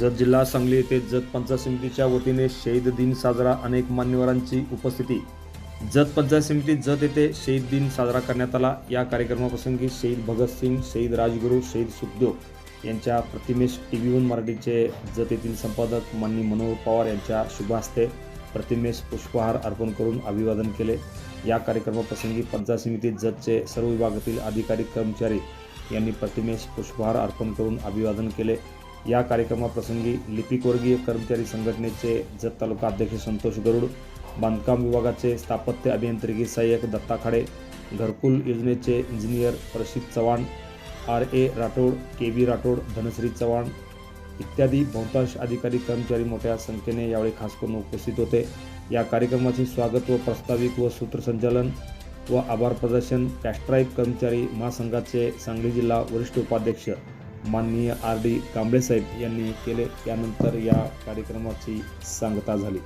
जत जिल्हा सांगली येथे जत पंचायत समितीच्या वतीने शहीद दिन साजरा अनेक मान्यवरांची उपस्थिती. जत पंचायत समिती जत येथे शहीद दिन साजरा करण्यात आला. या कार्यक्रमाप्रसंगी शहीद भगतसिंग शहीद राजगुरू शहीद सुखदेव यांच्या प्रतिमेश टी व्ही वन मराठीचे जत येथील संपादक माननी मनोहर पवार यांच्या शुभ हस्ते प्रतिमेश पुष्पहार अर्पण करून अभिवादन केले. या कार्यक्रमाप्रसंगी पंचायत समिती जतचे सर्व विभागातील अधिकारी कर्मचारी यांनी प्रतिमेश पुष्पहार अर्पण करून अभिवादन केले. या कार्यक्रमाप्रसंगी लिपिकवर्गीय कर्मचारी संघटनेचे जत तालुका अध्यक्ष संतोष गरुड बांधकाम विभागाचे स्थापत्य अभियांत्रिकी सहाय्यक दत्ता खाडे घरकुल योजनेचे engineer Prashit Chavan R A Rathod K V Rathod Dhanashree Chavan इत्यादी बहुतांश अधिकारी कर्मचारी मोठ्या संख्येने यावेळी खास करून उपस्थित होते. या कार्यक्रमाचे स्वागत व प्रस्ताविक व सूत्रसंचालन व आभार प्रदर्शन कॅस्ट्राईब कर्मचारी महासंघाचे सांगली जिल्हा वरिष्ठ उपाध्यक्ष माननीय आर डी कांबळे साहेब यांनी केले. त्यानंतर या कार्यक्रमाची सांगता झाली.